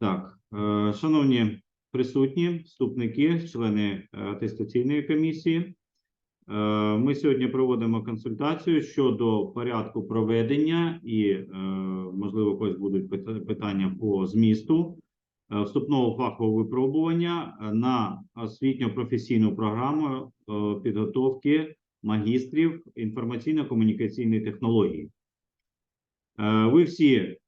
Так, е, шановні присутні, вступники, члени е, атестаційної комісії. е, Ми сьогодні проводимо консультацію щодо порядку проведення і, можливо, когось будуть питання по змісту вступного фахового випробування на освітньо-професійну програму підготовки магістрів інформаційно-комунікаційної технології. Ви всі,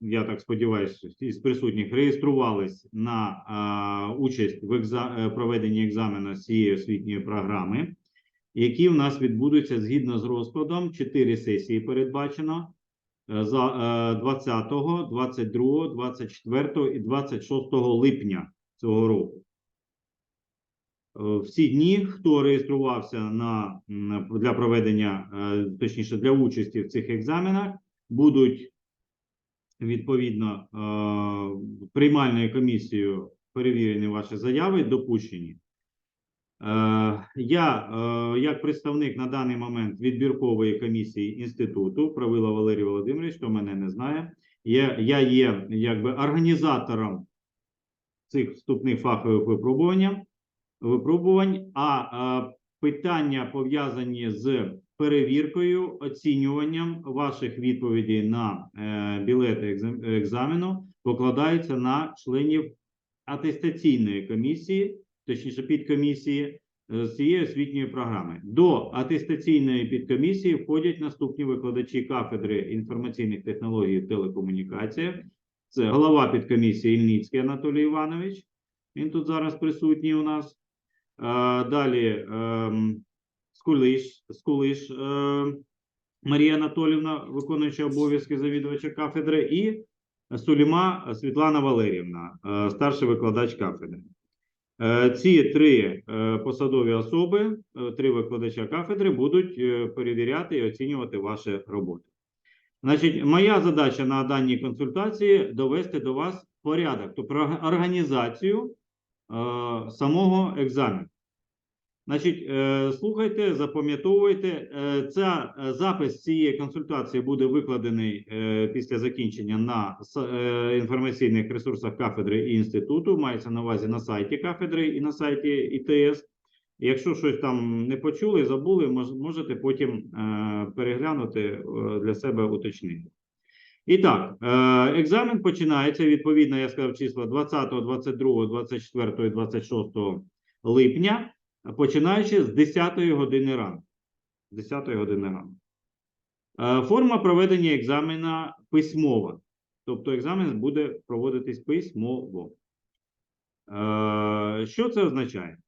я так сподіваюся, із присутніх реєструвались на е, участь в екза- е, проведенні екзамену цієї освітньої програми, які в нас відбудуться згідно з розкладом. Чотири сесії передбачено е, за е, 20, 22, 24 і 26 липня цього року. Е, Всі дні, хто реєструвався на для проведення, е, точніше для участі в цих екзаменах, будуть відповідно е, приймальною комісією перевірені ваші заяви, допущені. Е, Я, е, як представник на даний момент відбіркової комісії інституту, Правила Валерій Володимирович, хто мене не знає, я, я є якби організатором цих вступних фахових випробувань, випробувань, а питання пов'язані з перевіркою, оцінюванням ваших відповідей на е, білети екзамену покладаються на членів атестаційної комісії, точніше підкомісії е, з цієї освітньої програми. До атестаційної підкомісії входять наступні викладачі кафедри інформаційних технологій і телекомунікація. Це голова підкомісії Ільницький Анатолій Іванович. Він тут зараз присутній у нас. Е, Далі ем, Скулиш, Скулиш е, Марія Анатолівна, виконуюча обов'язки завідувача кафедри, і Суліма Світлана Валерівна, е, старший викладач кафедри. Е, Ці три е, посадові особи, е, три викладача кафедри, будуть е, перевіряти і оцінювати ваші роботи. Значить, моя задача на даній консультації довести до вас порядок, тобто організацію е, самого екзамену. Значить, е, слухайте, запам'ятовуйте. Е, ця е, запис цієї консультації буде викладений після закінчення на інформаційних ресурсах кафедри і інституту. Мається на увазі на сайті кафедри і на сайті ІТС. Якщо щось там не почули, забули, можете потім переглянути для себе уточнити. І так, екзамен починається відповідно, я сказав числа 20, 22, 24 і 26 липня починаючи з 10 години ранку. З 10 години ранку. Е, Форма проведення екзамена письмова. Тобто екзамен буде проводитись письмово. Е, Що це означає?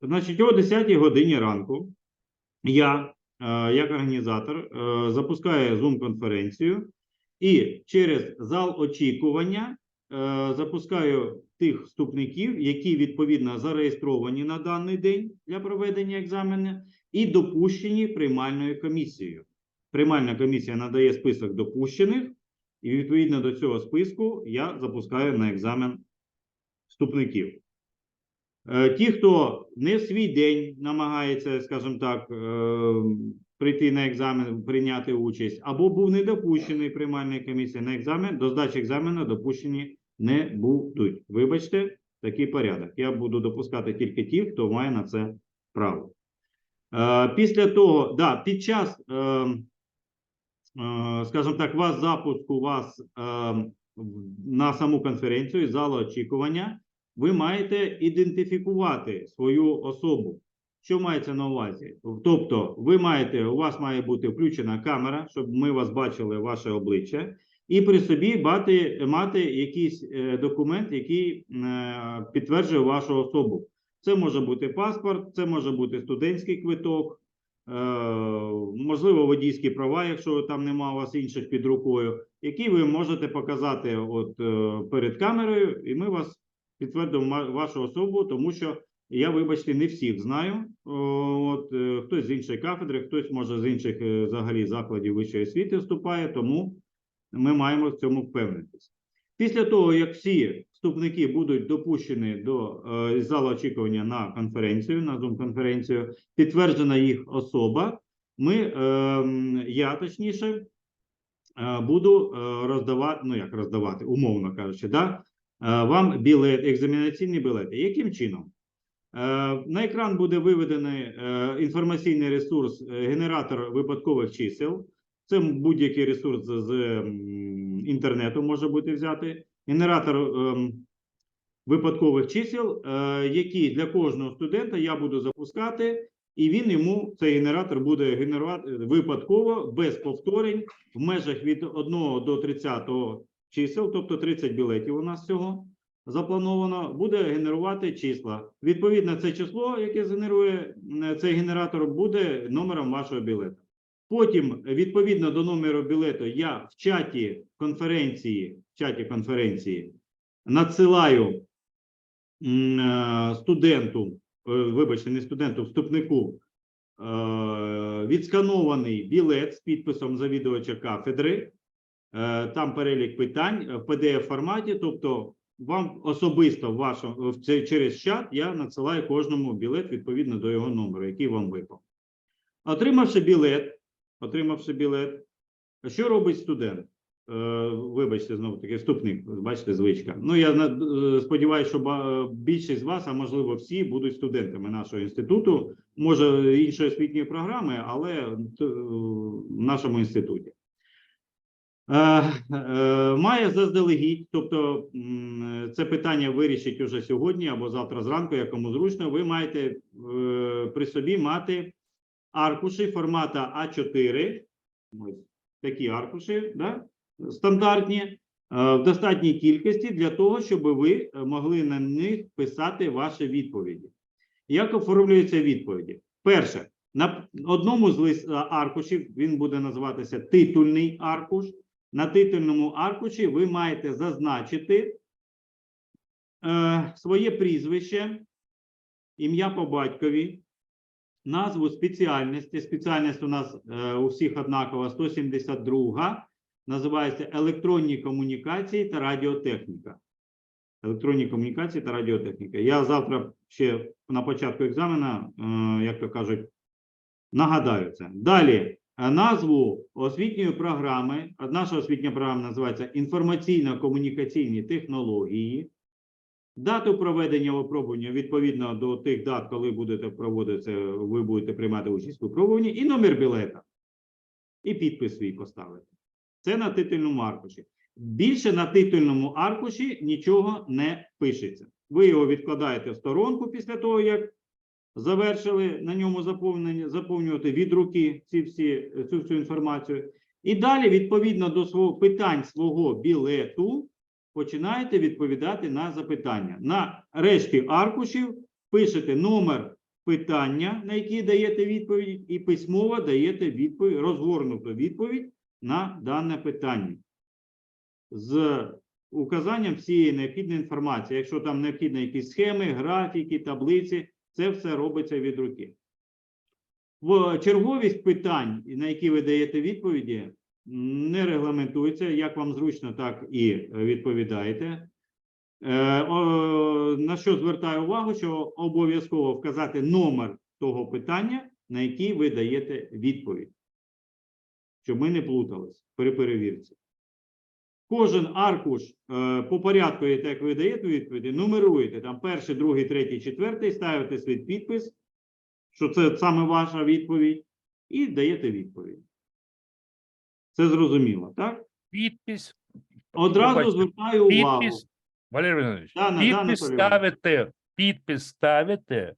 Значить, о 10 годині ранку я, е, як організатор, запускаю Zoom-конференцію і через зал очікування запускаю тих вступників, які відповідно зареєстровані на даний день для проведення екзамену, і допущені приймальною комісією. Приймальна комісія надає список допущених, і відповідно до цього списку я запускаю на екзамен вступників. Е, Ті, хто не в свій день намагається, скажімо так, е, прийти на екзамен, прийняти участь, або був не допущений приймальної комісії на екзамен, до здачі екзамену допущені не будуть. Вибачте, такий порядок. Я буду допускати тільки ті, хто має на це право. Е, Після того, да, під час, е, е, скажімо так, вас запуску вас е, на саму конференцію із залу очікування, ви маєте ідентифікувати свою особу. Що мається на увазі? Тобто, ви маєте, у вас має бути включена камера, щоб ми вас бачили, ваше обличчя, і при собі мати, мати якийсь е, документ, який е, підтверджує вашу особу. Це може бути паспорт, це може бути студентський квиток, е, можливо, водійські права, якщо там нема у вас інших під рукою, які ви можете показати от, перед камерою, і ми вас підтвердимо вашу особу, тому що я, вибачте, не всіх знаю. От е, хтось з іншої кафедри, хтось може з інших е, взагалі закладів вищої освіти вступає, тому ми маємо в цьому впевнитися. Після того, як всі вступники будуть допущені до е, залу очікування на конференцію, на Zoom-конференцію, підтверджена їх особа, ми, е, я точніше, е, буду е, роздавати, ну як роздавати, умовно кажучи, да? е, вам білет, екзаменаційні білети. Яким чином? Е, На екран буде виведений е, інформаційний ресурс, е, генератор випадкових чисел. Це будь-який ресурс з інтернету може бути взяти. Генератор ем, випадкових чисел, які для кожного студента я буду запускати, і він йому цей генератор буде генерувати випадково без повторень в межах від 1 до 30 чисел, тобто 30 білетів у нас всього заплановано, буде генерувати числа. Відповідно, це число, яке згенерує цей генератор, буде номером вашого білета. Потім, відповідно до номеру білету, я в чаті конференції, в чаті конференції надсилаю е, студенту, е, вибачте, не студенту, вступнику, е, відсканований білет з підписом завідувача кафедри. Там перелік питань в pdf форматі, тобто вам особисто в вашому в цей- через чат я надсилаю кожному білет відповідно до його номеру, який вам випав. Отримавши білет, отримавши білет, що робить студент? Е, Вибачте, знову таки, вступник, бачите, звичка. Ну, я е, сподіваюся, що більшість з вас, а можливо всі, будуть студентами нашого інституту, може іншої освітньої програми, але в нашому інституті. Е, е, Має заздалегідь, тобто це питання вирішить уже сьогодні або завтра зранку, якому зручно. Ви маєте е, при собі мати аркуші формата А4, ось такі аркуші, да? стандартні, в достатній кількості для того, щоб ви могли на них писати ваші відповіді. Як оформлюються відповіді? Перше, на одному з аркушів він буде називатися титульний аркуш. На титульному аркуші ви маєте зазначити е, своє прізвище, ім'я по батькові, назву спеціальності. Спеціальність у нас е, у всіх однакова 172, називається електронні комунікації та радіотехніка. Електронні комунікації та радіотехніка. Я завтра ще на початку екзамена, е, як то кажуть, нагадаю це. Далі назву освітньої програми. Наша освітня програма називається інформаційно-комунікаційні технології. Дату проведення випробування відповідно до тих дат, коли будете проводити, ви будете приймати участь у випробуванні, і номер білета. І підпис свій поставити. Це на титульному аркуші. Більше на титульному аркуші нічого не пишеться. Ви його відкладаєте в сторонку після того, як завершили на ньому заповнювати від руки ці всі, цю всю інформацію. І далі, відповідно до свого питань свого білету, починаєте відповідати на запитання. На решті аркушів пишете номер питання, на які даєте відповідь, і письмово даєте відповідь, розгорнуту відповідь на дане питання. З указанням всієї необхідної інформації. Якщо там необхідні якісь схеми, графіки, таблиці, це все робиться від руки. В черговість питань, на які ви даєте відповіді, не регламентується. Як вам зручно, так і відповідаєте. Е, На що звертаю увагу, що обов'язково вказати номер того питання, на який ви даєте відповідь, щоб ми не плутались при перевірці. Кожен аркуш е, по порядку, як ви даєте відповіді, нумеруєте там перший, другий, третій, четвертий, ставите свій підпис, що це саме ваша відповідь, і даєте відповідь. Це зрозуміло, так? Підпис. Одразу звертаю увагу. Підпис. Валерій да, підпис ставите, підпис ставите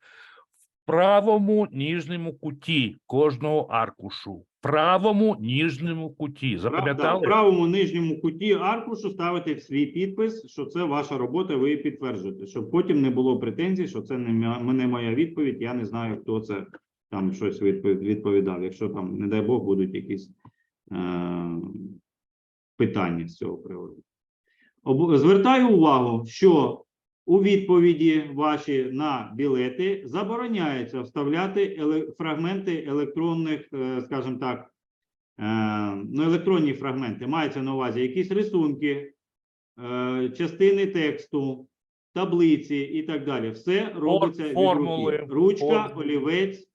правому нижньому куті кожного аркушу. Правому нижньому куті. Запам'ятали? правому нижньому куті аркушу ставите свій підпис, що це ваша робота, ви її підтверджуєте, щоб потім не було претензій, що це не не моя відповідь, я не знаю, хто це там щось відповідав. Якщо там, не дай Бог, будуть якісь е- питання з цього приводу. Звертаю увагу, що у відповіді ваші на білети забороняється вставляти фрагменти електронних, е, скажімо так, е, ну, електронні фрагменти. Мається на увазі якісь рисунки, е, частини тексту, таблиці і так далі. Все робиться від руки. Ручка, формули. олівець,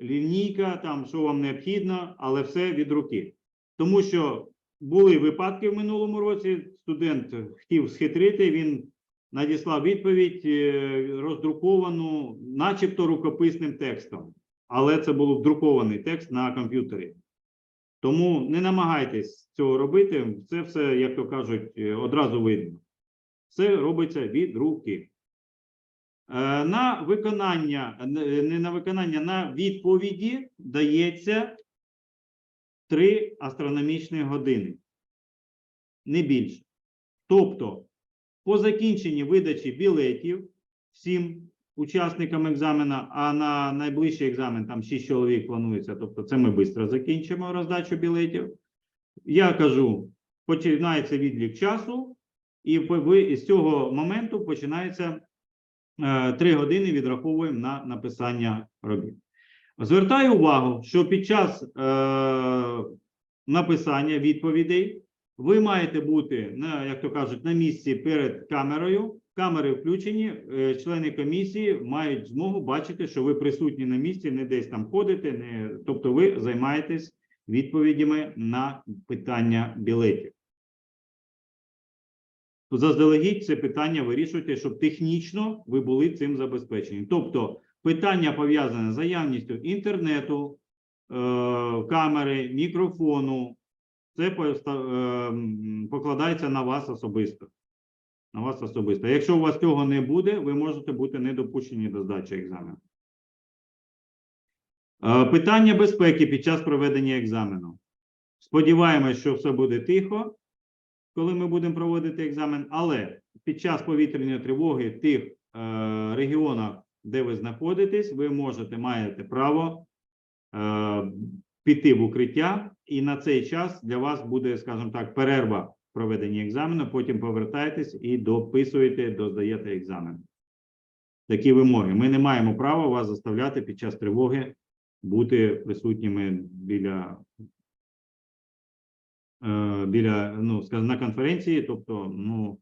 лінійка, там що вам необхідно, але все від руки. Тому що були випадки в минулому році. Студент хотів схитрити, він надіслав відповідь е, роздруковану, начебто рукописним текстом, але це був друкований текст на комп'ютері. Тому не намагайтесь цього робити. Це все, як то кажуть, е, одразу видно. Все робиться від руки. Е, На виконання, не на виконання, на відповіді дається 3 астрономічні години. Не більше. Тобто, по закінченні видачі білетів всім учасникам екзамена, а на найближчий екзамен там 6 чоловік планується, тобто це ми швидко закінчимо роздачу білетів. Я кажу, починається відлік часу, і з цього моменту починається е, 3 години відраховуємо на написання робіт. Звертаю увагу, що під час е, написання відповідей ви маєте бути на, як то кажуть, на місці перед камерою. Камери включені, е, члени комісії мають змогу бачити, що ви присутні на місці, не десь там ходите, не тобто ви займаєтесь відповідями на питання білетів. Заздалегідь це питання вирішуйте, щоб технічно ви були цим забезпечені. Тобто питання пов'язане з наявністю інтернету, е, камери, мікрофону, це е, покладається на вас особисто. На вас особисто. Якщо у вас цього не буде, ви можете бути недопущені до здачі екзамену. Е, Питання безпеки під час проведення екзамену. Сподіваємось, що все буде тихо, коли ми будемо проводити екзамен, але під час повітряної тривоги в тих е, регіонах, де ви знаходитесь, ви можете маєте право піти в укриття, і на цей час для вас буде, скажімо так, перерва в проведенні екзамену. Потім повертаєтесь і дописуєте, доздаєте екзамен. Такі вимоги. Ми не маємо права вас заставляти під час тривоги бути присутніми біля е, біля, ну, на конференції, тобто, ну,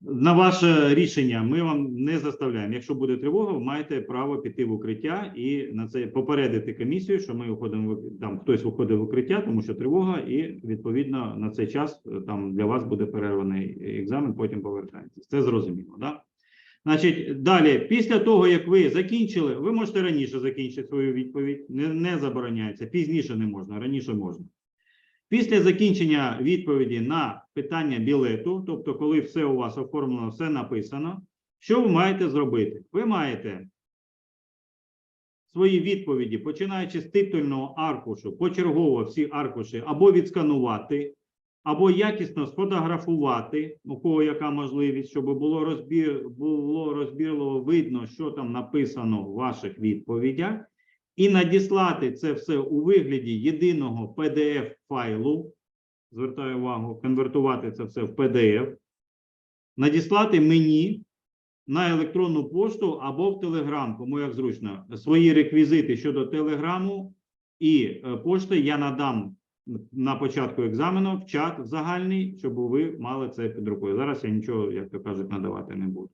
на ваше рішення ми вам не заставляємо. Якщо буде тривога, ви маєте право піти в укриття і на це попередити комісію, що ми виходимо там хтось виходить в укриття, тому що тривога, і відповідно на цей час е, там для вас буде перерваний екзамен, потім повертаєтесь. Це зрозуміло, да? Значить, далі, після того, як ви закінчили, ви можете раніше закінчити свою відповідь, не, не забороняється, пізніше не можна, раніше можна. Після закінчення відповіді на питання білету, тобто, коли все у вас оформлено, все написано, що ви маєте зробити? Ви маєте свої відповіді, починаючи з титульного аркушу, почергово всі аркуші або відсканувати, або якісно сфотографувати, у кого яка можливість, щоб було розбір, було розбірливо видно, що там написано в ваших відповідях і надіслати це все у вигляді єдиного PDF файлу. Звертаю увагу, конвертувати це все в PDF, надіслати мені на електронну пошту або в Telegram, кому як зручно. Свої реквізити щодо Телеграму і е, пошти я надам на початку екзамену в чат загальний, щоб ви мали це під рукою. Зараз я нічого, як то кажуть, надавати не буду.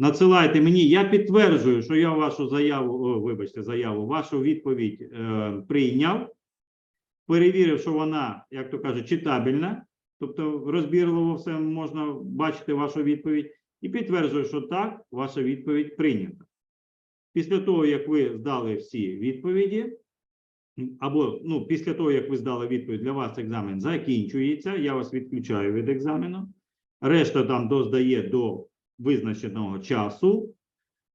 Надсилайте мені, я підтверджую, що я вашу заяву, о, вибачте, заяву, вашу відповідь е, прийняв, перевірив, що вона, як то кажуть, читабельна, тобто розбірливо все можна бачити вашу відповідь, і підтверджую, що так, ваша відповідь прийнята. Після того, як ви здали всі відповіді, або ну, після того, як ви здали відповідь, для вас екзамен закінчується, я вас відключаю від екзамену. Решта там доздає до визначеного часу.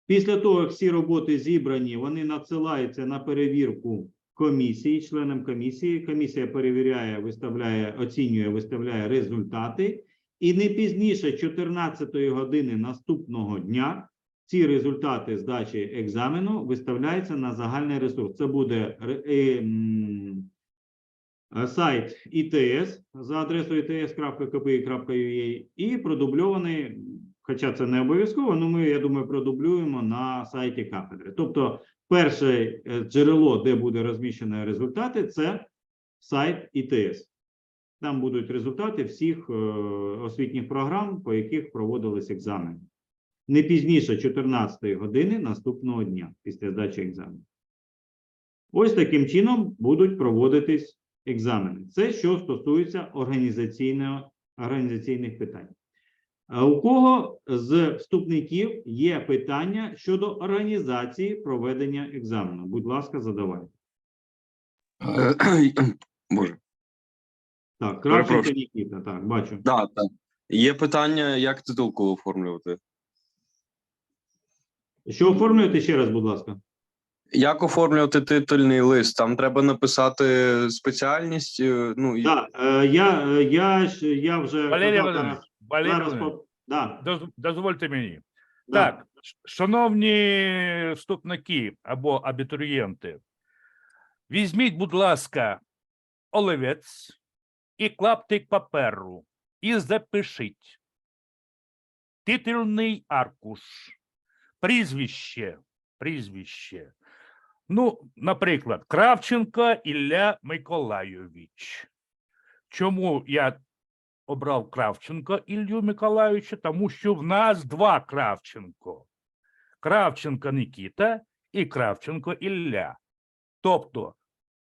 Після того, як всі роботи зібрані, вони надсилаються на перевірку комісії, членам комісії. Комісія перевіряє, виставляє, оцінює, виставляє результати. І не пізніше 14 години наступного дня ці результати здачі екзамену виставляються на загальний ресурс. Це буде е, е, сайт ІТС за адресою its.kpi.ua і продубльований, хоча це не обов'язково, але ми, я думаю, продублюємо на сайті кафедри. Тобто, перше е, джерело, де буде розміщено результати, це сайт ІТС. Там будуть результати всіх е, освітніх програм, по яких проводились екзамени. Не пізніше 14 години наступного дня після здачі екзамену. Ось таким чином будуть проводитись екзамени. Це що стосується організаційних питань. А у кого з вступників є питання щодо організації проведення екзамену? Будь ласка, задавайте. Боже, Так, Кравченко Перепрошую. Нікіта, так, бачу. да, так. Є питання, як титулку оформлювати? Що оформлюєте ще раз, будь ласка? Як оформлювати титульний лист? Там треба написати спеціальність. е, Ну, і- Так, е, я, е, я, я вже Валерій казав, Зараз да, доз- дозвольте мені. да. Так, шановні вступники або абітурієнти, візьміть, будь ласка, олівець і клаптик паперу і запишіть. Титульний аркуш, прізвище, прізвище. Ну, наприклад, Кравченко Ілля Миколайович. Чому я обрав Кравченко Іллю Миколайовича? Тому що в нас два Кравченко. Кравченко Нікіта і Кравченко Ілля. Тобто,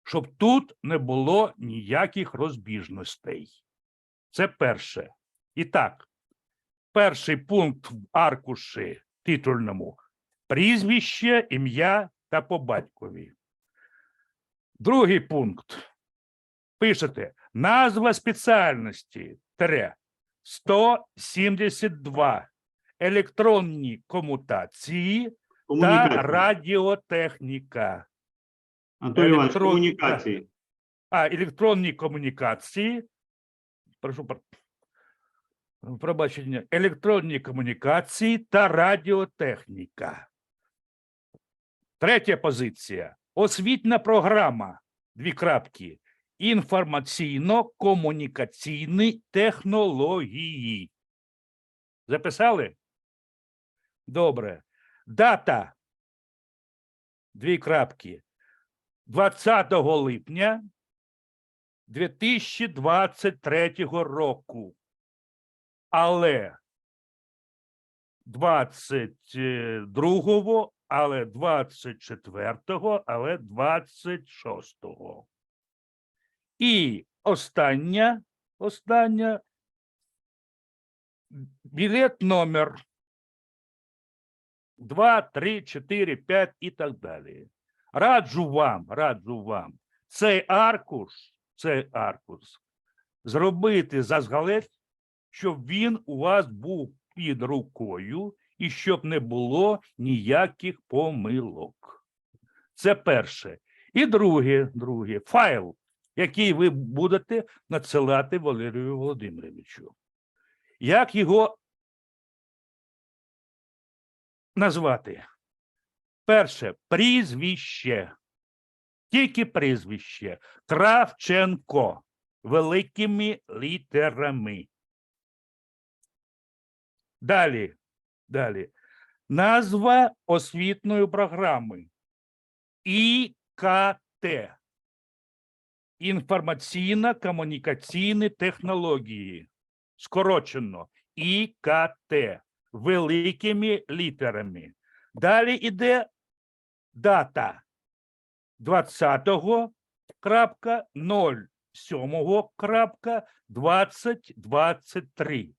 щоб тут не було ніяких розбіжностей. Це перше. І так, перший пункт в аркуші титульному прізвище, ім'я та по батькові. Другий пункт. Пишете назва спеціальності 172 електронні комутації та радіотехніка. Анатолій Іванович, електрон- комунікації. А електронні комунікації. Прошу пробачення. Електронні комунікації та радіотехніка. Третя позиція. Освітня програма. Дві крапки. Інформаційно-комунікаційні технології. Записали? Добре. Дата. Дві крапки. 20 липня 2023 року. Але 22-го, але 24-го, але 26-го. І остання, остання білет номер 2, 3, 4, 5 і так далі. Раджу вам, раджу вам цей аркуш, цей аркуш зробити зазгалець, щоб він у вас був під рукою і щоб не було ніяких помилок. Це перше. І друге, друге, файл, який ви будете надсилати Валерію Володимировичу. Як його назвати? Перше прізвище. Тільки прізвище. Кравченко. Великими літерами. Далі. Далі. Назва освітньої програми. ІКТ. Інформаційно-комунікаційні технології. Скорочено. ІКТ. Великими літерами. Далі йде дата 20 крапка 07 крапка 2023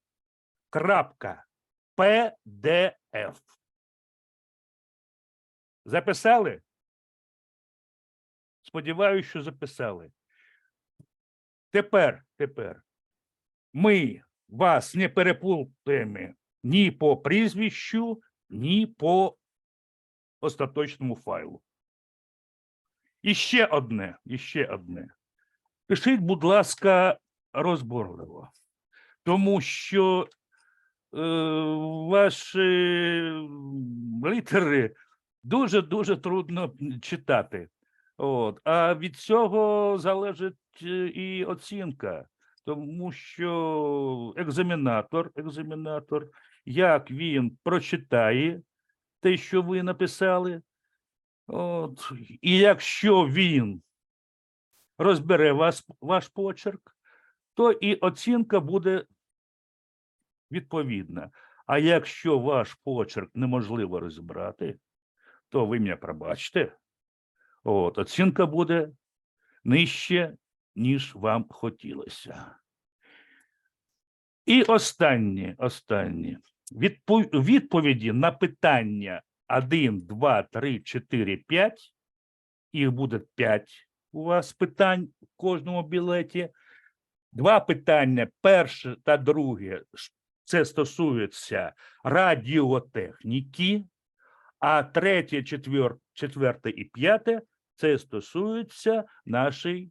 крапка PDF. Записали? Сподіваюсь, що записали. Тепер, тепер ми вас не переплутаємо ні по прізвищу, ні по остаточному файлу. І ще одне, і ще одне. Пишіть, будь ласка, розборливо, тому що е, ваші літери дуже-дуже трудно читати. От. А від цього залежить е, і оцінка, тому що екзаменатор, екзаменатор, як він прочитає те, що ви написали, От. І якщо він розбере вас, ваш почерк, то і оцінка буде відповідна. А якщо ваш почерк неможливо розібрати, то ви мене пробачте. От, оцінка буде нижче, ніж вам хотілося. І останнє, останнє. Відпо- відповіді на питання 1, 2, 3, 4, 5. Їх буде 5 у вас питань в кожному білеті. Два питання: перше та друге це стосується радіотехніки, а третє, четвер, четверте і п'яте це стосується нашої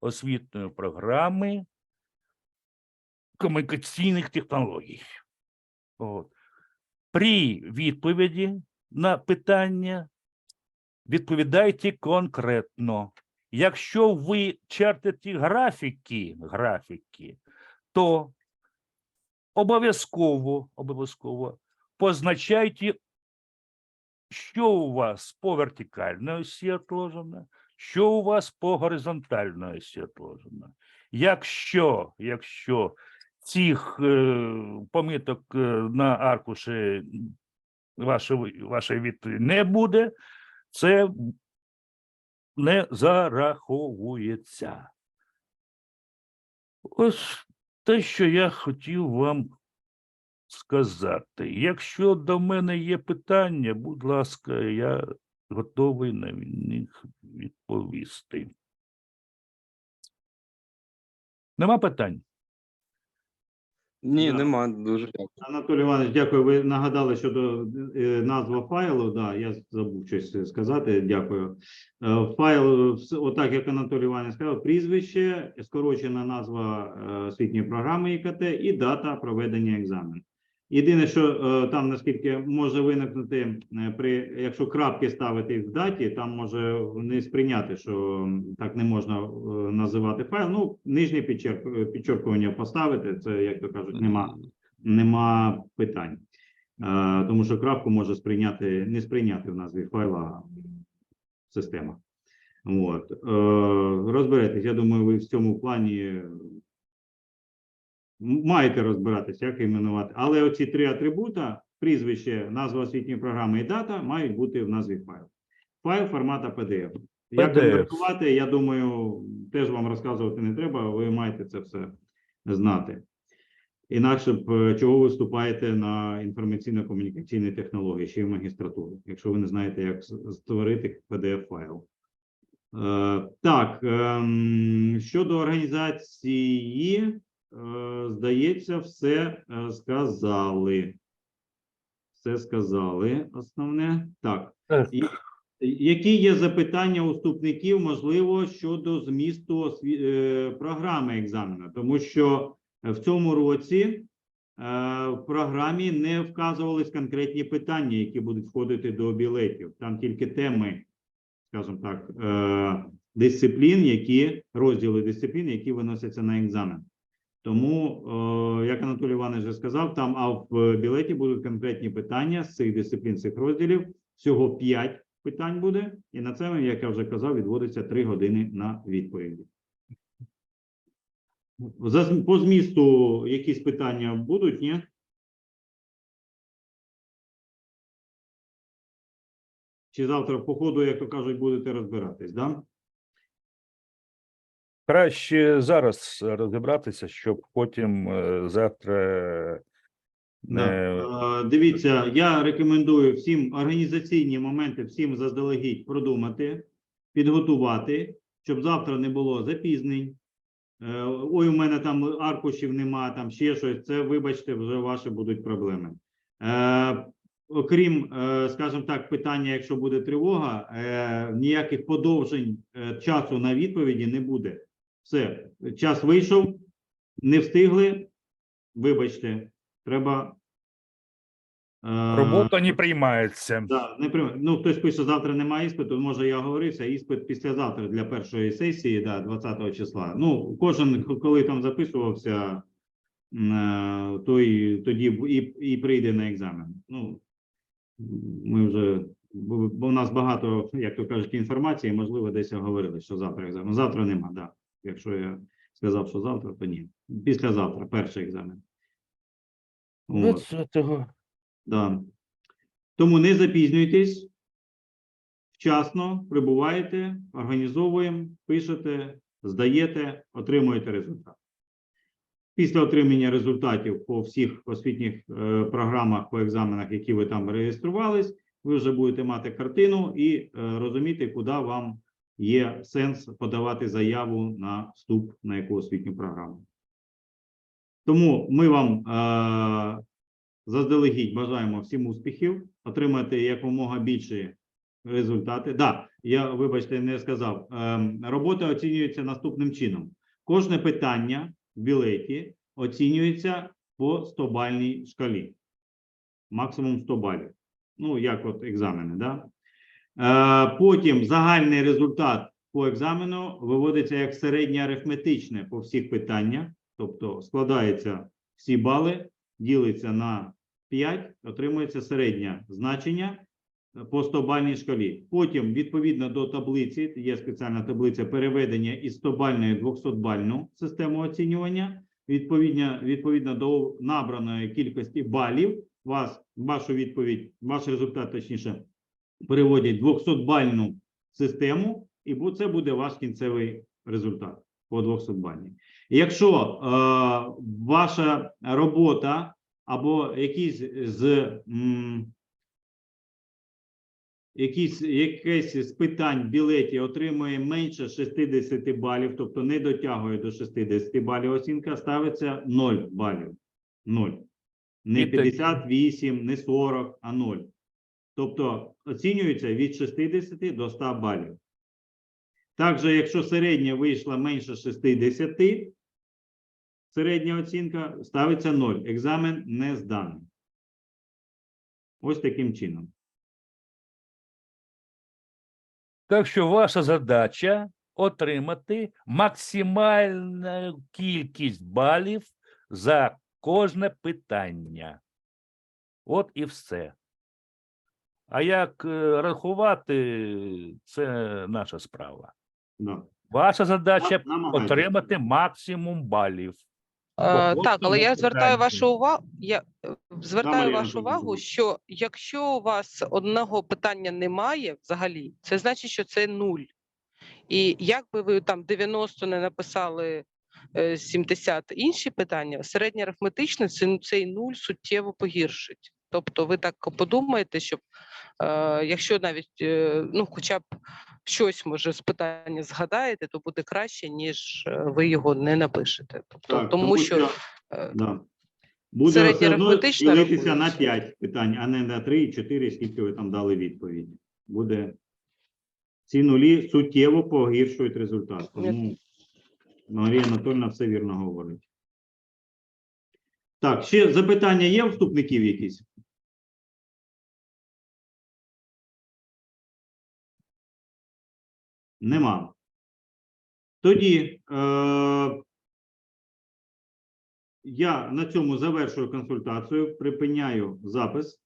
освітньої програми комунікаційних технологій. От. При відповіді на питання відповідайте конкретно. Якщо ви чертите графіки, графіки, то обов'язково, обов'язково позначайте, що у вас по вертикальній осі отложено, що у вас по горизонтальній осі отложено. Якщо, якщо цих е, поміток е, на аркуші вашої, вашої відповіді не буде, це не зараховується. Ось те, що я хотів вам сказати. Якщо до мене є питання, будь ласка, я готовий на них відповісти. Нема питань? Ні, Да. нема. Дуже дякую. Анатолій Іванович, дякую. Ви нагадали щодо е, назва файлу. Да, я забув щось сказати. Дякую. Е, Файл, отак як Анатолій Іванович сказав, прізвище, скорочена назва е, освітньої програми ІКТ і дата проведення екзамену. Єдине, що е, там, наскільки може виникнути, е, при якщо крапки ставити в даті, там може не сприйняти, що так не можна е, називати файл. Ну, нижнє підчеркування поставити, це, як то кажуть, нема нема питань. Тому що крапку може сприйняти, не сприйняти в назві файла система. От. Розберетесь. Я думаю, ви в цьому плані маєте розбиратися, як іменувати. Але оці три атрибута: прізвище, назва освітньої програми і дата мають бути в назві файлу. Файл формата PDF. Як PDF. конвертувати, я думаю, теж вам розказувати не треба, ви маєте це все знати. Інакше б е, чого ви вступаєте на інформаційно-комунікаційні технології, ще й в магістратуру, якщо ви не знаєте, як створити PDF-файл. Е, так, ем, щодо організації, е, здається, все е, сказали. Все сказали основне. Так. І- Які є запитання у вступників, можливо, щодо змісту осві- е, програми екзамену? Тому що в цьому році е, в програмі не вказувались конкретні питання, які будуть входити до білетів. Там тільки теми, скажімо так, е, дисциплін, які розділи дисциплін, які виносяться на екзамен. Тому, е, як Анатолій Іванович вже сказав, там а в білеті будуть конкретні питання з цих дисциплін, цих розділів. Всього 5 питань буде, і на це, як я вже казав, відводиться 3 години на відповіді. По змісту якісь питання будуть, ні? Чи завтра по ходу, як то кажуть, будете розбиратись, да? Краще зараз розібратися, щоб потім е, завтра не Е, Дивіться, я рекомендую всім організаційні моменти всім заздалегідь продумати, підготувати, щоб завтра не було запізнень. Е, Ой, у мене там аркушів нема, там ще щось. Це, вибачте, вже ваші будуть проблеми. Окрім, скажімо так, питання, якщо буде тривога, ніяких подовжень часу на відповіді не буде. Все, час вийшов, не встигли. Вибачте, треба. е, робота не приймається. Да, не прийма- Ну, хтось пише, завтра немає іспиту. Може, я оговорився, іспит післязавтра для першої сесії, да, 20 числа. Ну, кожен, коли там записувався, е, той тоді і, і прийде на екзамен. Ну, ми вже, бо бо у нас багато, як то кажуть, інформації, можливо, десь говорили, що завтра екзамен. Завтра нема, да. Якщо я сказав, що завтра, то ні. Післязавтра, перший екзамен. От. 20-го. Да. Тому не запізнюйтесь, вчасно прибуваєте, організовуємо, пишете, здаєте, отримуєте результат. Після отримання результатів по всіх освітніх е, програмах по екзаменах, які ви там реєструвались, ви вже будете мати картину і е, розуміти, куди вам є сенс подавати заяву на вступ на яку освітню програму. Тому ми вам е, заздалегідь бажаємо всім успіхів, отримати якомога більші результати. Да, я, вибачте, не сказав. Ем, робота оцінюється наступним чином. Кожне питання в білеті оцінюється по 100-бальній шкалі. Максимум 100 балів. Ну, як от екзамени, да? Е, потім загальний результат по екзамену виводиться як середнє арифметичне по всіх питаннях, тобто складається всі бали, ділиться на 5, отримується середнє значення по 100-бальній шкалі. Потім, відповідно до таблиці, є спеціальна таблиця переведення із 100-бальної в 200-бальну систему оцінювання. Відповідно, відповідно до набраної кількості балів, вас вашу відповідь, ваш результат, точніше, переводять 200-бальну систему, і це буде ваш кінцевий результат по 200-бальній. Якщо е, ваша робота або якісь з м, якісь, якесь з питань в білеті отримує менше 60 балів, тобто не дотягує до 60 балів оцінка, ставиться 0 балів. 0. Не 58, не 40, а 0. Тобто оцінюється від 60 до 100 балів. Також, якщо середня вийшла менше 60, середня оцінка ставиться 0. Екзамен не зданий. Ось таким чином. Так що ваша задача отримати максимальну кількість балів за кожне питання. От і все. А як е, рахувати, це наша справа. Да. Ваша задача отримати максимум балів. Е, Так, але я звертаю вашу увагу. Я е, звертаю вашу увагу, що якщо у вас одного питання немає взагалі, це значить, що це нуль. І як би ви там 90 не написали е, 70 інші питання, середнє арифметичне цей нуль суттєво погіршить. Тобто, ви так подумаєте, щоб е, якщо навіть е, ну, хоча б щось може з питання згадаєте, то буде краще, ніж е, ви його не напишете. Тобто, Так, тому що е, да. буде середня все одно арифметична ділитися на рахується. 5 питань, а не на 3 і 4, скільки ви там дали відповідь. Буде ці нулі суттєво погіршують результат. Тому Марія Анатольовна все вірно говорить. Так, ще запитання є вступників якісь? Нема. Тоді е, я на цьому завершую консультацію, припиняю запис.